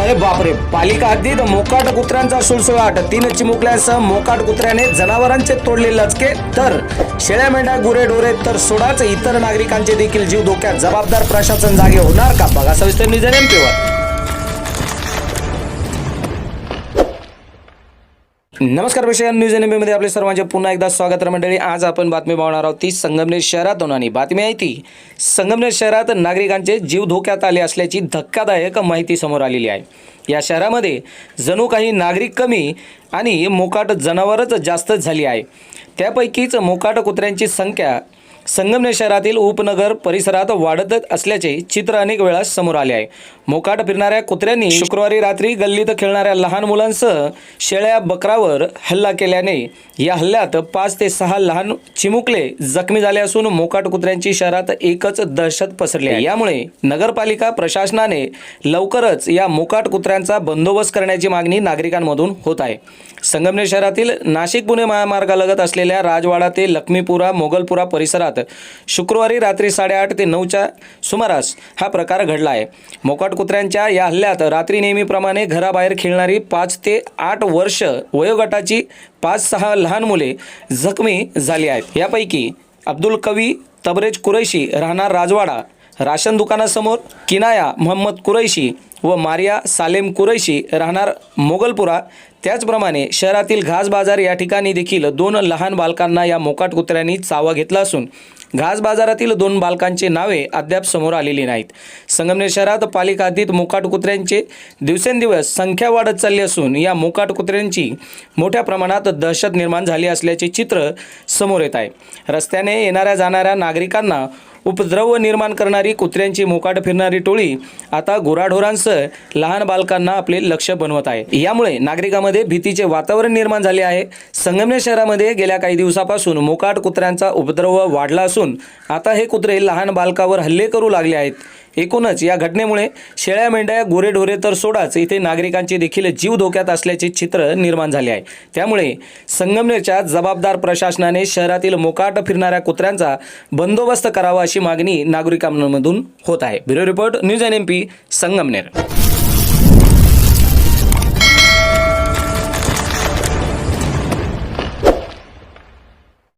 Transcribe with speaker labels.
Speaker 1: अरे बापरे पालिका हद्दीत मोकाट कुत्र्यांचा सुळसुळाट. तीन चिमुकल्यासह मोकाट कुत्र्याने जनावरांचे तोडले लचके. तर शेळ्या मेंढ्या गुरे डोरे तर सोडाच इतर नागरिकांचे देखील जीव धोक्यात. जबाबदार प्रशासन जागे होणार का? बघा सविस्तर निजन एमपीवर नमस्कार विषय न्यूज एनमध्ये आपले सर्वांचे पुन्हा एकदा स्वागत मंडळी. आज आपण बातमी पाहणार आहोत ती संगमनेर शहरातून आणि बातमी आहे ती संगमनेर शहरात नागरिकांचे जीव धोक्यात आले असल्याची धक्कादायक माहिती समोर आलेली आहे. या शहरामध्ये जणू काही नागरिक कमी आणि मोकाट जनावरच जास्त झाली आहे. त्यापैकीच मोकाट कुत्र्यांची संख्या संगमनेर शहरातील उपनगर परिसरात वाढत असल्याचे चित्र अनेक वेळा समोर आले आहे. मोकाट फिरणाऱ्या कुत्र्यांनी शुक्रवारी रात्री गल्लीत खेळणाऱ्या लहान मुलांसह शेळ्या बकरावर हल्ला केल्याने या हल्ल्यात पाच ते सहा लहान चिमुकले जखमी झाले असून मोकाट कुत्र्यांची शहरात एकच दहशत पसरली आहे. यामुळे नगरपालिका प्रशासनाने लवकरच या मोकाट कुत्र्यांचा बंदोबस्त करण्याची मागणी नागरिकांमधून होत आहे. संगमनेर शहरातील नाशिक पुणे महामार्गालगत असलेल्या राजवाडा ते लक्ष्मीपुरा मोगलपुरा परिसरात शुक्रवारी रात्री साडेआठ ते नऊच्या सुमारास हा प्रकार घडला आहे. मोकाट कुत्र्यांच्या या हल्ल्यात रात्री नेहमीप्रमाणे घराबाहेर खेळणारी पाच ते आठ वर्ष वयोगटाची पाच सहा लहान मुले जखमी झाली आहेत. यापैकी अब्दुल कवी तबरेज कुरैशी राहणार राजवाडा राशन दुकानासमोर किनाया मोहम्मद कुरैशी व मारिया सालेम कुरैशी राहणार मोगलपुरा. त्याचप्रमाणे शहरातील घास बाजार या ठिकाणी देखील दोन लहान बालकांना या मोकाट कुत्र्यांनी चावा घेतला असून घास बाजारातील दोन बालकांची नावे अद्याप समोर आलेली नाहीत. संगमनेर शहरात पालिका हद्दीत मोकाट कुत्र्यांचे दिवसेंदिवस संख्या वाढत चालली असून या मोकाट कुत्र्यांची मोठ्या प्रमाणात दहशत निर्माण झाली असल्याचे चित्र समोर येत आहे. रस्त्याने येणाऱ्या जाणाऱ्या नागरिकांना उपद्रव निर्माण करणारी कुत्र्यांची मोकाट फिरणारी टोळी आता गुराढोरांसह लहान बालकांना आपले लक्ष बनवत आहे. यामुळे नागरिकांमध्ये भीतीचे वातावरण निर्माण झाले आहे. संगमनेर शहरामध्ये गेल्या काही दिवसापासून मोकाट कुत्र्यांचा उपद्रव वाढला असून आता हे कुत्रे लहान बालकावर हल्ले करू लागले आहेत. एकूणच या घटनेमुळे शेळ्या मेंढ्या गुरेढोरे तर सोडाच. इथे नागरिकांचे देखील जीव धोक्यात असल्याचे चित्र निर्माण झाले आहे. त्यामुळे संगमनेरच्या जबाबदार प्रशासनाने शहरातील मोकाट फिरणाऱ्या कुत्र्यांचा बंदोबस्त करावा अशी मागणी नागरिकांमधून होत आहे. Bureau report news N M P Sangamner.